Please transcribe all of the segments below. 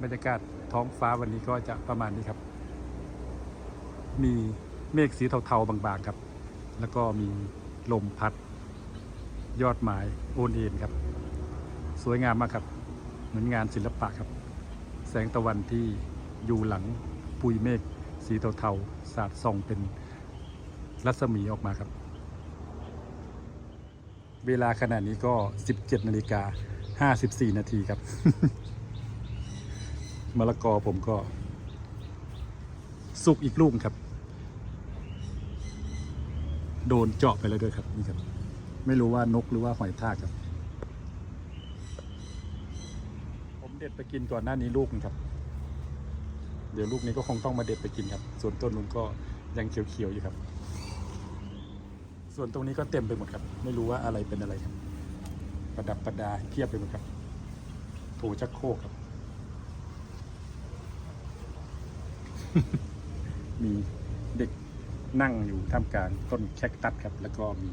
บรรยากาศท้องฟ้าวันนี้ก็จะประมาณนี้ครับ มีเมฆสีเทาๆบางๆครับ แล้วก็มีลมพัด ยอดไม้โอนเอ็นครับ สวยงามมากครับ เหมือนงานศิลปะครับ แสงตะวันที่อยู่หลังปุยเมฆสีเทาๆสาดส่องเป็นรัศมีออกมาครับ เวลาขณะนี้ก็ 17นาฬิกา54 นาทีครับ มะละกอผมก็ สุกอีกลูกครับ โดนเจาะไปแล้วด้วยครับนี่ครับ ไม่รู้ว่านกหรือว่าหอยทากครับ ผมเด็ดไปกินก่อนหน้านี้ลูกนึงครับ เดี๋ยวลูกนี้ก็คงต้องมาเด็ดไปกินครับ ส่วนต้นนู้นก็ยังเขียวๆอยู่ครับ ส่วนตรงนี้ก็เต็มไปหมดครับ ไม่รู้ว่าอะไรเป็นอะไรครับ ประดับประดาเพียบไปหมดครับโถชักโครกครับ มีเด็กนั่งอยู่ท่ามกลางต้นแคคตัสครับ แล้วก็มี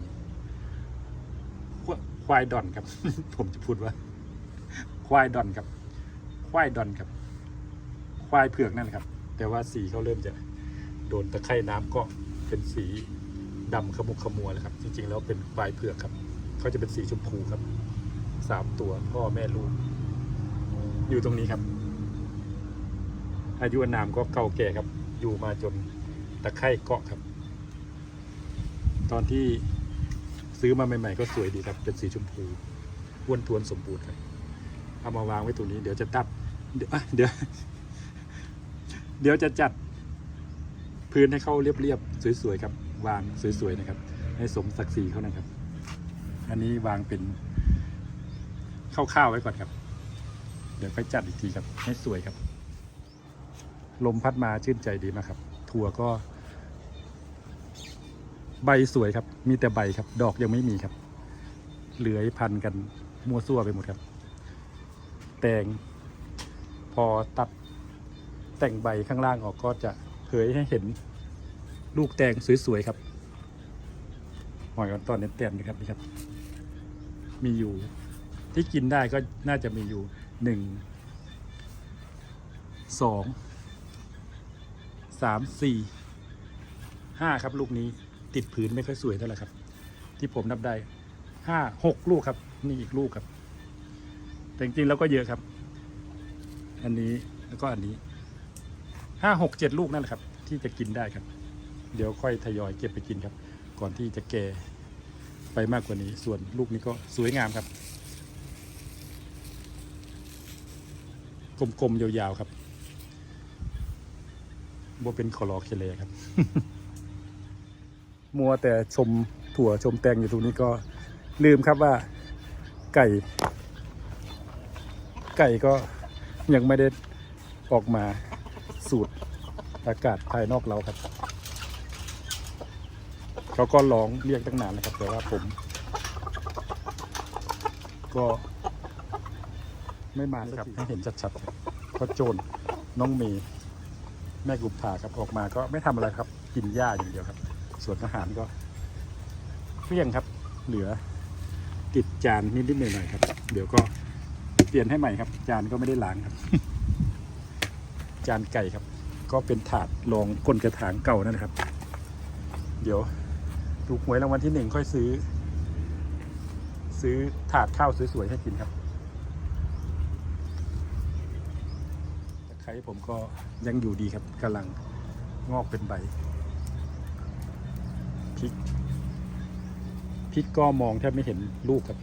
ควายดอนครับ ผมจะพูดว่า ควายดอนครับ ควายดอนครับ ควายเผือกนั่นแหละครับ แต่ว่าสีเขาเริ่มจะโดนตะไคร่น้ำก็เป็นสีดำขมุกขมัวเลยครับ จริงๆแล้วเป็นควายเผือกครับเขาจะเป็นสีชมพูครับสามตัวพ่อแม่ลูก อยู่ตรงนี้ครับ อายุอนามก็เก่าแก่ครับ อยู่มาจนตะไคร่เกาะครับ ตอนที่ซื้อมาใหม่ ๆ ก็สวยดีครับ เป็นสีชมพูอ้วนทวนสมบูรณ์ครับ เอามาวางไว้ตรงนี้เดี๋ยวจะตัด เดี๋ยวเดี๋ยวเดี๋ยวจะจัดพื้นให้เขาเรียบๆสวยๆครับ วางสวยๆนะครับ ให้สมศักดิ์ศรีเขานะครับ อันนี้วางเป็นคร่าวๆไว้ก่อนครับ เดี๋ยวค่อยจัดอีกทีครับ ให้สวยครับ ลมพัดมาชื่นใจดีมากครับ ถั่วก็ ใบสวยครับ มีแต่ใบครับ ดอกยังไม่มีครับ เหลือยพันกันมั่วซั่วไปหมดครับ แตงพอตัดแต่งใบข้างล่างออกก็จะเผยให้เห็นลูกแตงสวยๆครับหอยตอนนี้เต็มนะครับนี่ครับ มีอยู่ที่กินได้ก็น่าจะมีอยู่หนึ่งสอง สามสี่ห้าครับ ลูกนี้ติดผืนไม่ค่อยสวยเท่าไหร่ครับ ที่ผมนับได้ห้าหกลูกครับ นี่อีกลูกครับ แต่จริงๆแล้วก็เยอะครับ อันนี้แล้วก็อันนี้ห้าหกเจ็ดลูกนั่นแหละครับ ที่จะกินได้ครับ เดี๋ยวค่อยทยอยเก็บไปกินครับ ก่อนที่จะแก่ไปมากกว่านี้ ส่วนลูกนี้ก็สวยงามครับ กลมๆยาวๆครับ บ่เป็นคอลอเคเลครับ มัวแต่ชมถั่วชมแตงอยู่ตรงนี้ก็ลืมครับว่าไก่ ไก่ก็ยังไม่ได้ออกมาสูดอากาศภายนอกเราครับ เขาก็ร้องเรียกตั้งนานนะครับ แต่ว่าผม ก็ไม่มาสักทีให้เห็นชัดๆครับเพราะโจรน้องเมย์ แม่กุมภาครับออกมาก็ไม่ทำอะไรครับ กินหญ้าอย่างเดียวครับ ส่วนอาหารก็เพี้ยงครับ เหลือติดจานนิดๆหน่อยๆครับ เดี๋ยวก็เปลี่ยนให้ใหม่ครับ จานก็ไม่ได้ล้างครับ จานไก่ครับ ก็เป็นถาดรองก้นกระถางเก่านั่นนะครับ เดี๋ยวถูกหวยรางวัลที่หนึ่งค่อยซื้อ ซื้อถาดข้าวสวยๆให้กินครับตะไคร้ ผมก็ยังอยู่ดีครับกำลังงอกเป็นใบพริกพริกก็มองแทบไม่เห็นลูกครับ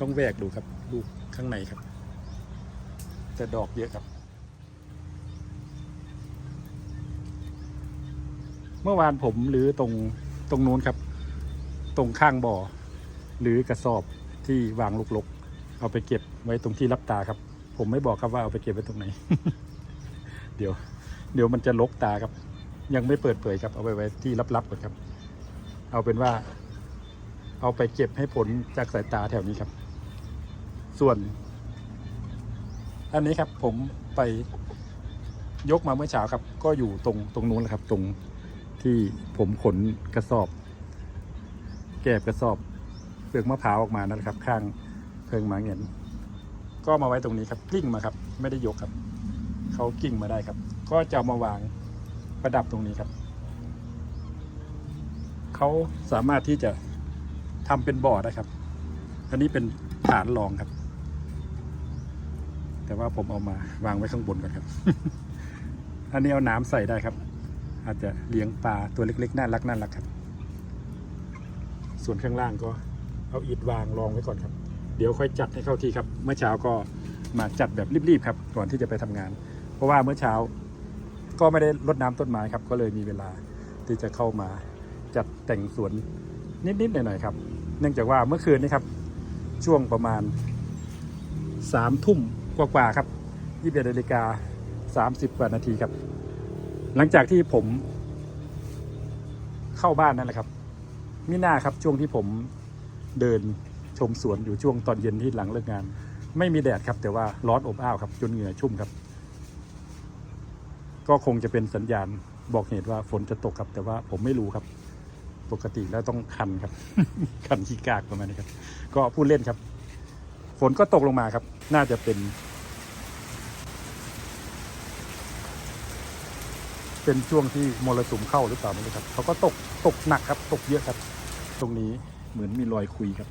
ต้องแวกดูครับ ลูกข้างในครับ แต่ดอกเยอะครับ เมื่อวานผมหรือตรงตรงนู้นครับ ตรงข้างบ่อ หรือกระสอบที่วางลกๆเอาไปเก็บไว้ตรงที่รับตาครับ ผมไม่บอกครับว่าเอาไปเก็บไว้ตรงไหน เดี๋ยว เดี๋ยวมันจะลกตาครับ ยังไม่เปิดเผยครับ เอาไปไว้ที่ลับๆก่อนครับ เอาเป็นว่า เอาไปเก็บให้ผลจากสายตาแถวนี้ครับ ส่วน อันนี้ครับผมไปยกมาเมื่อเช้าครับ ก็อยู่ตรงตรงนู้นแหละครับ ตรงที่ผมขนกระสอบ แกบกระสอบเปลือกมะพร้าวออกมานะครับ ข้างเพิงหมาเงินก็มาไว้ตรงนี้ครับกลิ้งมาครับ ไม่ได้ยกครับ เขากิ่งมาได้ครับ ก็จะมาวางประดับตรงนี้ครับ เขาสามารถที่จะทำเป็นบ่อได้ครับ อันนี้เป็นฐานรองครับ แต่ว่าผมเอามาวางไว้ข้างบนก่อนครับ อันนี้เอาน้ำใส่ได้ครับ อาจจะเลี้ยงปลาตัวเล็กๆน่ารักน่ารักครับ ส่วนข้างล่างก็เอาอิฐวางรองไว้ก่อนครับ เดี๋ยวค่อยจัดให้เข้าที่ครับ เมื่อเช้าก็มาจัดแบบรีบๆครับ ก่อนที่จะไปทำงาน เพราะว่าเมื่อเช้าก็ไม่ได้รดน้ำต้นไม้ครับ ก็เลยมีเวลาที่จะเข้ามาจัดแต่งสวนนิดๆหน่อยๆครับ เนื่องจากว่าเมื่อคืนนี้ครับ ช่วงประมาณสามทุ่มกว่าๆครับยี่สิบนาฬิกาสามสิบกว่านาทีครับ หลังจากที่ผมเข้าบ้านนั่นแหละครับมิน่าครับช่วงที่ผมเดินชมสวนอยู่ช่วงตอนเย็นที่หลังเลิกงาน ไม่มีแดดครับ แต่ว่าร้อนอบอ้าวครับจนเหงื่อชุ่มครับ ก็คงจะเป็นสัญญาณบอกเหตุว่าฝนจะตกครับ แต่ว่าผมไม่รู้ครับ ปกติแล้วต้องคันครับ คันขี้กากประมาณนี้ครับ ก็พูดเล่นครับ ฝนก็ตกลงมาครับ น่าจะเป็น เป็นช่วงที่มรสุมเข้าหรือเปล่าไม่รู้ครับเขาก็ตกตกหนักครับ ตกเยอะครับ ตรงนี้เหมือนมีรอยคุยครับ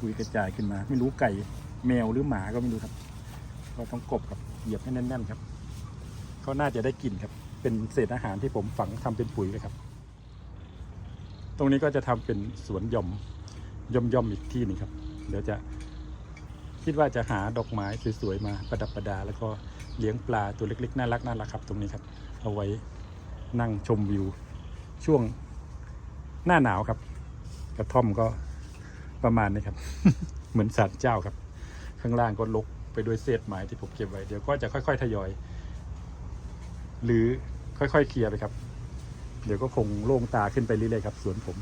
คุยกระจายขึ้นมา ไม่รู้ไก่แมวหรือหมาก็ไม่รู้ครับ เราต้องกบครับเหยียบให้แน่นๆครับ เขาน่าจะได้กลิ่นครับ เป็นเศษอาหารที่ผมฝังทำเป็นปุ๋ยเลยครับ ตรงนี้ก็จะทำเป็นสวนย่อมย่อมย่อมอีกที่หนึ่งครับ เดี๋ยวจะคิดว่าจะหาดอกไม้สวยๆมาประดับประดา แล้วก็เลี้ยงปลาตัวเล็กๆน่ารักน่ารักครับ ตรงนี้ครับ เอาไว้นั่งชมวิว ช่วงหน้าหนาวครับ กระท่อมก็ประมาณนี้ครับ เหมือนศาลเจ้าครับ ข้างล่างก็ลกไปด้วยเศษไม้ที่ผมเก็บไว้ เดี๋ยวก็จะค่อย ๆ ทยอย หรือค่อยๆเคลียร์ไปครับ เดี๋ยวก็คงโล่งตาขึ้นไปเรื่อยๆครับสวนผม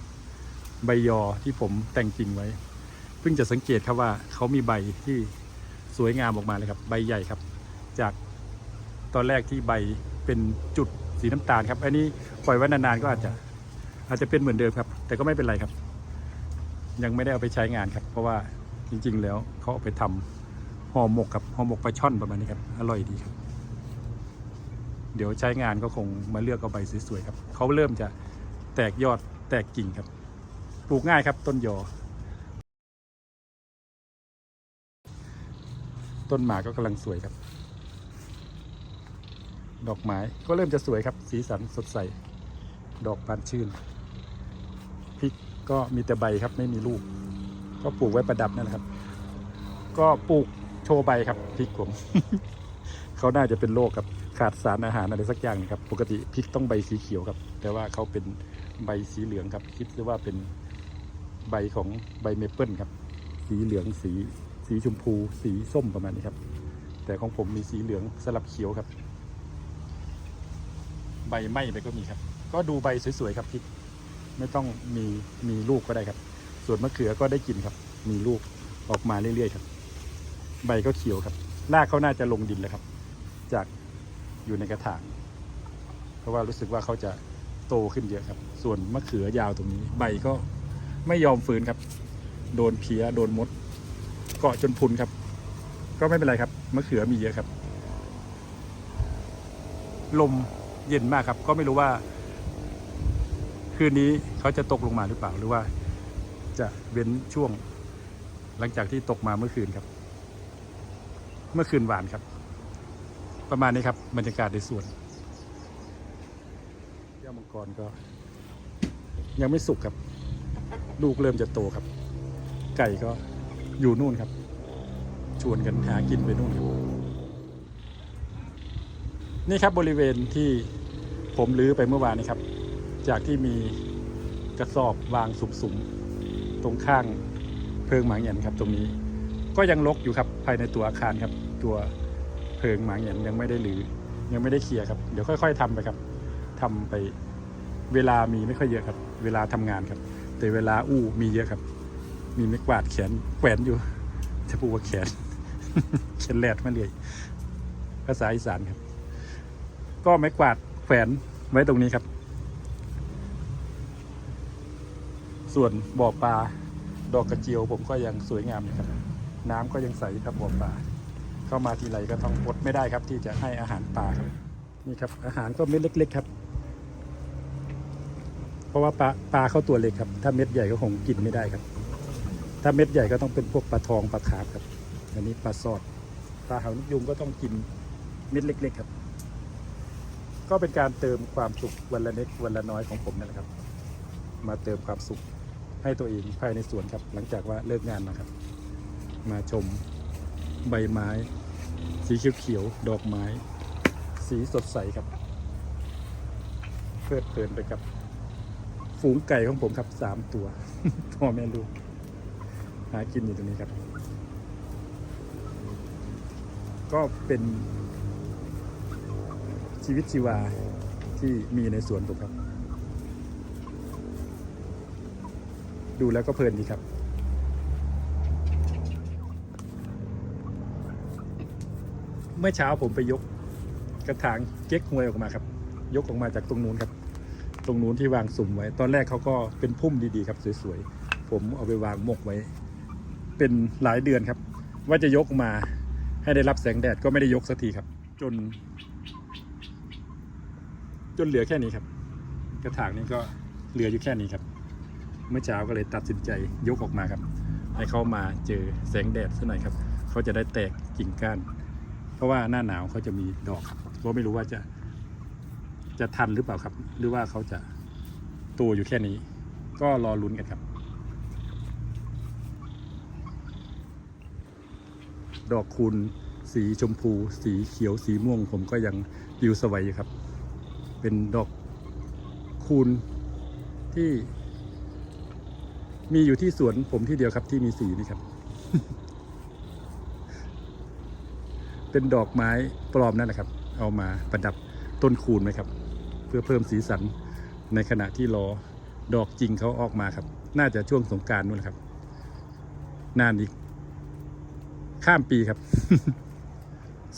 ใบยอที่ผมแต่งจริงไว้ เพิ่งจะสังเกตครับว่าเขามีใบที่สวยงามออกมาเลยครับ ใบใหญ่ครับ จากตอนแรกที่ใบเป็นจุดสีน้ำตาลครับ อันนี้ปล่อยไว้นานๆก็อาจจะอาจจะเป็นเหมือนเดิมครับ แต่ก็ไม่เป็นไรครับ ยังไม่ได้เอาไปใช้งานครับ เพราะว่าจริงๆแล้วเขาเอาไปทำห่อหมกครับห่อหมกปลาช่อนประมาณนี้ครับ อร่อยดีครับ เดี๋ยวใช้งานก็คงมาเลือกเอาใบสวยๆครับเขาเริ่มจะแตกยอดแตกกิ่งครับ ปลูกง่ายครับต้นยอ ต้นหมาก็กำลังสวยครับ ดอกไม้ก็เริ่มจะสวยครับ สีสันสดใส ดอกบานชื่นพริกก็มีแต่ใบครับไม่มีลูก ก็ปลูกไว้ประดับนั่นแหละครับ ก็ปลูกโชว์ใบครับพริกผม เขาน่าจะเป็นโรคครับ ขาดสารอาหารอะไรสักอย่างนะครับ ปกติพริกต้องใบสีเขียวครับ แต่ว่าเขาเป็นใบสีเหลืองครับ คิดว่าเป็นใบของใบเมเปิลครับ สีเหลืองสีสีชมพู สีส้มประมาณนี้ครับ แต่ของผมมีสีเหลืองสลับเขียวครับ ใบไหม้ไปก็มีครับ ก็ดูใบสวยๆครับพริก ไม่ต้องมีมีลูกก็ได้ครับ ส่วนมะเขือก็ได้กินครับ มีลูกออกมาเรื่อยๆครับ ใบก็เขียวครับรากเขาน่าจะลงดินแล้วครับ จาก อยู่ในกระถาง เพราะว่ารู้สึกว่าเขาจะโตขึ้นเยอะครับ ส่วนมะเขือยาวตรงนี้ ใบก็ไม่ยอมฟื้นครับ โดนเพี้ยโดนมด เกาะจนพุนครับ ก็ไม่เป็นไรครับมะเขือมีเยอะครับ ลมเย็นมากครับ ก็ไม่รู้ว่า คืนนี้เขาจะตกลงมาหรือเปล่าหรือว่า จะเว้นช่วง หลังจากที่ตกมาเมื่อคืนครับ เมื่อคืนหวานครับ ประมาณนี้ครับบรรยากาศในสวนแก้วมังกรก็ ยังไม่สุกครับ ลูกเริ่มจะโตครับ ไก่ก็อยู่นู่นครับ ชวนกันหากินไปนู่นครับนี่ครับบริเวณที่ผมลื้อไปเมื่อวานนี้ครับ จากที่มีกระสอบวางสุมๆตรงข้างเพิงหมางเหยียนครับ ตรงนี้ ก็ยังรกอยู่ครับภายในตัวอาคารครับ ตัว พิงหมางเหยียนยังไม่ได้หรือยังไม่ได้เคลียร์ครับ เดี๋ยวค่อย ๆทำไปครับทำไปเวลามีไม่ค่อยเยอะครับ เวลาทำงานครับ แต่เวลาอู้มีเยอะครับ มีไม้กวาดแขนแขวนอยู่จะพูดว่าแขนแขนแหลดมาเลยภาษาอีสานครับ ก็ไม้กวาดแขวนไว้ตรงนี้ครับ ส่วนบ่อปลาดอกกระเจียวผมก็ยังสวยงามอยู่ครับ น้ำก็ยังใสครับบ่อปลา เข้ามาทีไรก็ต้องอดไม่ได้ครับ ที่จะให้อาหารปลาครับนี่ครับ อาหารก็เม็ดเล็ก ๆ ครับ เพราะว่าปลาปลาเขาตัวเล็กครับ ถ้าเม็ดใหญ่ก็คงกินไม่ได้ครับ ถ้าเม็ดใหญ่ก็ต้องเป็นพวกปลาทองปลาคาร์ฟครับ อันนี้ปลาซอดปลาหางนกยุงก็ต้องกินเม็ดเล็ก ๆ ครับ ก็เป็นการเติมความสุขวันละเล็กวันละน้อยของผมนั่นแหละครับ มาเติมความสุขให้ตัวเองภายในสวนครับ หลังจากว่าเลิกงานมาครับ มาชม ใบไม้ สีเขียวๆดอกไม้ สีสดใสครับ เพลิดเพลินไปกับ ฝูงไก่ของผมครับสามตัวพ่อแม่ลูกหากินอยู่ตรงนี้ครับ ก็เป็นชีวิตชีวาที่มีในสวนผมครับ ดูแล้วก็เพลินดีครับ มื่อเช้าผมไปยกกระถางเก๊กฮวยออกมาครับ ยกออกมาจากตรงนู้นครับ ตรงนู้นที่วางสุ่มไว้ ตอนแรกเขาก็เป็นพุ่มดีๆครับสวยๆ ผมเอาไปวางหมกไว้ เป็นหลายเดือนครับ ว่าจะยกมาให้ได้รับแสงแดดก็ไม่ได้ยกสักทีครับ จน จนเหลือแค่นี้ครับ กระถางนี้ก็เหลืออยู่แค่นี้ครับ เมื่อเช้าก็เลยตัดสินใจยกออกมาครับ ให้เขามาเจอแสงแดดสักหน่อยครับ เขาจะได้แตกกิ่งก้าน เพราะว่าหน้าหนาวเขาจะมีดอกครับก็ไม่รู้ว่าจะจะทันหรือเปล่าครับ หรือว่าเขาจะโตอยู่แค่นี้ ก็รอลุ้นกันครับ ดอกคูณสีชมพู สีเขียวสีม่วง ผมก็ยังปลิวสวัยครับ เป็นดอกคูณที่มีอยู่ที่สวนผมที่เดียวครับที่มีสีนี่ครับ เป็นดอกไม้ปลอมนั่นแหละครับ เอามาประดับต้นคูณไหมครับ เพื่อเพิ่มสีสันในขณะที่รอดอกจริงเขาออกมาครับ น่าจะช่วงสงการนู่นแหละครับ นานอีก ข้ามปีครับ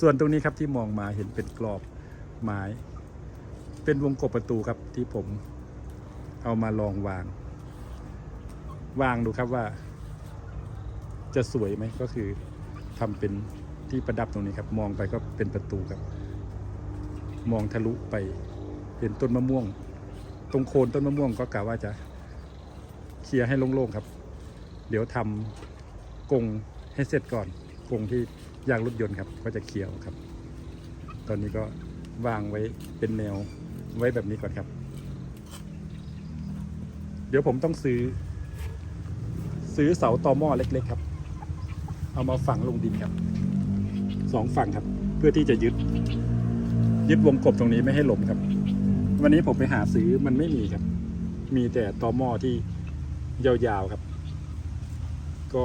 ส่วนตรงนี้ครับที่มองมาเห็นเป็นกรอบไม้ เป็นวงกบประตูครับที่ผมเอามาลองวาง วางดูครับว่า จะสวยไหมก็คือทำเป็น ที่ประดับตรงนี้ครับ มองไปก็เป็นประตูครับ มองทะลุไปเห็นต้นมะม่วง ตรงโคนต้นมะม่วงก็กะว่าจะเคลียร์ให้โล่งๆครับ เดี๋ยวทำกรงให้เสร็จก่อนกรงที่ยางรถยนต์ครับ ก็จะเคลียร์ครับ ตอนนี้ก็วางไว้เป็นแนวไว้แบบนี้ก่อนครับ เดี๋ยวผมต้องซื้อ ซื้อเสาตอหม้อเล็ก ๆ ครับ เอามาฝังลงดินครับ สองฝั่งครับ เพื่อที่จะยึด ยึดวงกบตรงนี้ไม่ให้หล่มครับ วันนี้ผมไปหาซื้อมันไม่มีครับ มีแต่ตอหม้อที่ยาวๆครับ ก็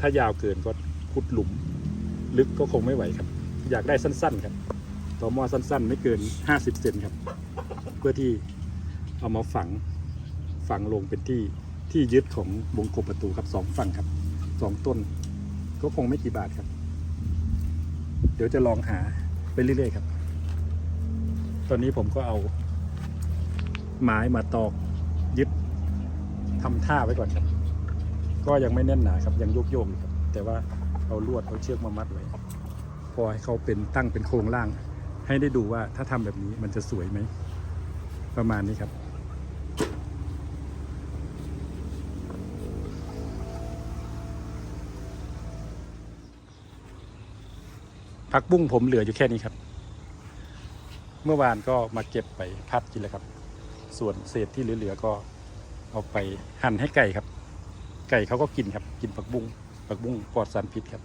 ถ้ายาวเกินก็ขุดหลุม ลึกก็คงไม่ไหวครับ อยากได้สั้นๆครับตอหม้อสั้นๆ ไม่เกิน 50 เซนครับ เพื่อที่เอามาฝังฝังลงเป็นที่ที่ยึดของวงกบประตูครับสองฝั่งครับสองต้น ก็คงไม่กี่บาทครับ เดี๋ยวจะลองหาไปเรื่อยๆครับ ตอนนี้ผมก็เอา ไม้มาตอกยึดทำท่าไว้ก่อนครับ ก็ยังไม่แน่นหนาครับยังโยกโยกๆอยู่ครับ แต่ว่าเอาลวดเอาเชือกมามัดไว้พอให้เขาเป็นตั้งเป็นโครงล่าง ให้ได้ดูว่าถ้าทำแบบนี้มันจะสวยไหม ประมาณนี้ครับ ผักบุ้งผมเหลืออยู่แค่นี้ครับ เมื่อวานก็มาเก็บไปพัดกินแล้วครับ ส่วนเศษที่เหลือๆก็เอาไปหั่นให้ไก่ครับ ไก่เขาก็กินครับ กินผักบุ้งผักบุ้งปลอดสารพิษครับ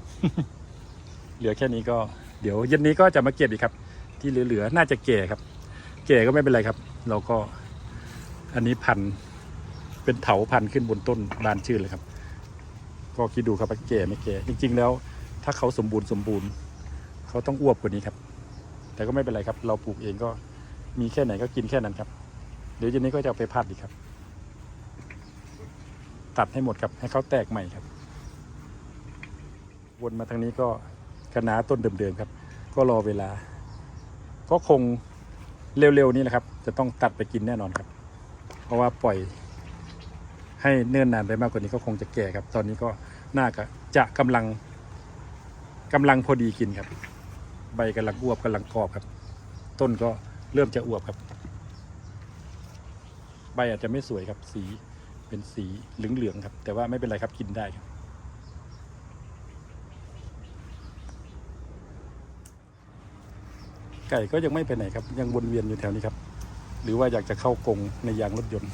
เหลือแค่นี้ก็เดี๋ยวเย็นนี้ก็จะมาเก็บอีกครับ ที่เหลือๆน่าจะแก่ครับ แก่ก็ไม่เป็นไรครับ เราก็อันนี้พันเป็นเถาพันขึ้นบนต้นบานชื่นเลยครับ ก็คิดดูครับว่าแก่ไม่แก่จริง ๆ แล้ว ถ้าเขาสมบูรณ์สมบูรณ์ เขาต้องอ้วบกว่านี้ครับ แต่ก็ไม่เป็นไรครับ เราปลูกเองก็มีแค่ไหนก็กินแค่นั้นครับ เดี๋ยวเย็นนี้ก็จะเอาไปพัดอีกครับ ตัดให้หมดครับ ให้เขาแตกใหม่ครับ วนมาทางนี้ก็คะน้าต้นเดิมๆครับ ก็รอเวลา ก็คงเร็วๆนี้แหละครับ จะต้องตัดไปกินแน่นอนครับ เพราะว่าปล่อยให้เนิ่นนานไปมากกว่านี้ก็คงจะแก่ครับ ตอนนี้ก็น่าจะกำลังกำลังพอดีกินครับ ใบกำลังอวบกำลังกรอบครับ ต้นก็เริ่มจะอวบครับ ใบอาจจะไม่สวยครับ สีเป็นสีเหลืองๆครับ แต่ว่าไม่เป็นไรครับกินได้ครับไก่ก็ยังไม่ไปไหนครับ ยังวนเวียนอยู่แถวนี้ครับ หรือว่าอยากจะเข้ากรงในยางรถยนต์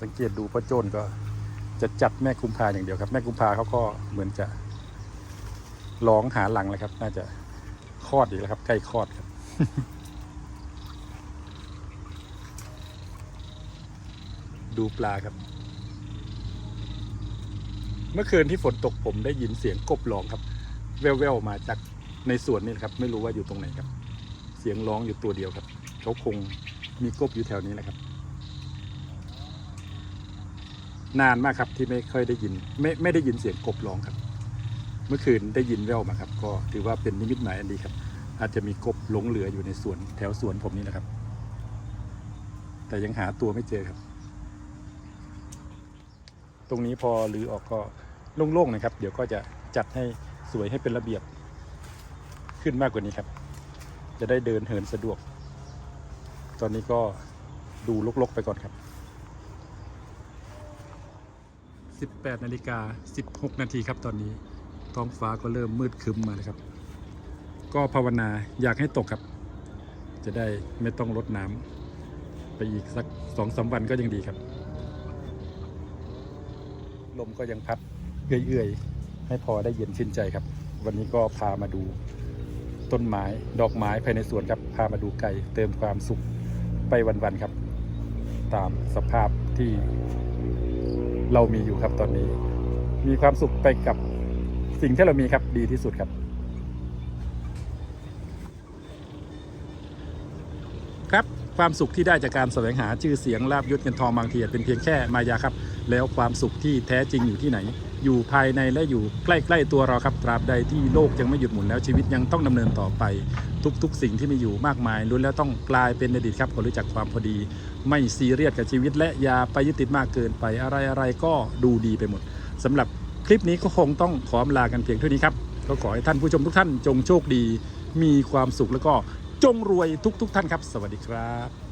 สังเกตดูพ่อโจนก็จะจัดแม่กุมภาอย่างเดียวครับ แม่กุมภาเขาก็เหมือนจะ ร้องหาหลังแล้วครับ น่าจะคลอดอีกแล้วครับ ใกล้คลอดครับ ดูปลาครับ เมื่อคืนที่ฝนตกผมได้ยินเสียงกบร้องครับ แว่วๆมาจากในสวนนี่ครับ ไม่รู้ว่าอยู่ตรงไหนครับ เสียงร้องอยู่ตัวเดียวครับเขาคงมีกบอยู่แถวนี้แหละครับนานมากครับที่ไม่ค่อยได้ยิน ไม่ไม่ได้ยินเสียงกบร้องครับ เมื่อคืนได้ยินแว่วมาครับ ก็ถือว่าเป็นนิมิตหมายอันดีครับ อาจจะมีกบหลงเหลืออยู่ในสวนแถวสวนผมนี่แหละครับ แต่ยังหาตัวไม่เจอครับ ตรงนี้พอรื้อออกก็โล่งๆนะครับ เดี๋ยวก็จะจัดให้สวยให้เป็นระเบียบขึ้นมากกว่านี้ครับ จะได้เดินเหินสะดวก ตอนนี้ก็ดูลกๆไปก่อนครับ 18นาฬิกา16 นาทีครับตอนนี้ ท้องฟ้าก็เริ่มมืดครึ้มมาแล้วครับ ก็ภาวนาอยากให้ตกครับ จะได้ไม่ต้องลดน้ำไปอีกสักสองสามวันก็ยังดีครับ ลมก็ยังพัดเอื่อยๆ ให้พอได้เย็นชื่นใจครับ วันนี้ก็พามาดูต้นไม้ดอกไม้ภายในสวนครับ พามาดูไก่เติมความสุขไปวันๆครับ ตามสภาพที่เรามีอยู่ครับตอนนี้ มีความสุขไปกับ สิ่งที่เรามีครับดีที่สุดครับ ครับความสุขที่ได้จากการแสวงหาชื่อเสียงลาบยศเงินทองบางทีอาจเป็นเพียงแค่มายาครับ แล้วความสุขที่แท้จริงอยู่ที่ไหน อยู่ภายในและอยู่ใกล้ ๆ ตัวเราครับตราบใดที่โลกยังไม่หยุดหมุนแล้วชีวิตยังต้องดำเนินต่อไป ทุกๆ สิ่งที่มีอยู่มากมายล้วนแล้วต้องกลายเป็นอดีตครับคนรู้จักความพอดี ไม่ซีเรียสกับชีวิต และอย่าไปยึดติดมากเกินไปอะไรๆก็ดูดีไปหมดสำหรับ คลิปนี้ก็คงต้องขอลากันเพียงเท่านี้ครับก็ขอให้ท่านผู้ชมทุกท่านจงโชคดี มีความสุขแล้วก็จงรวยทุกๆท่านครับ สวัสดีครับ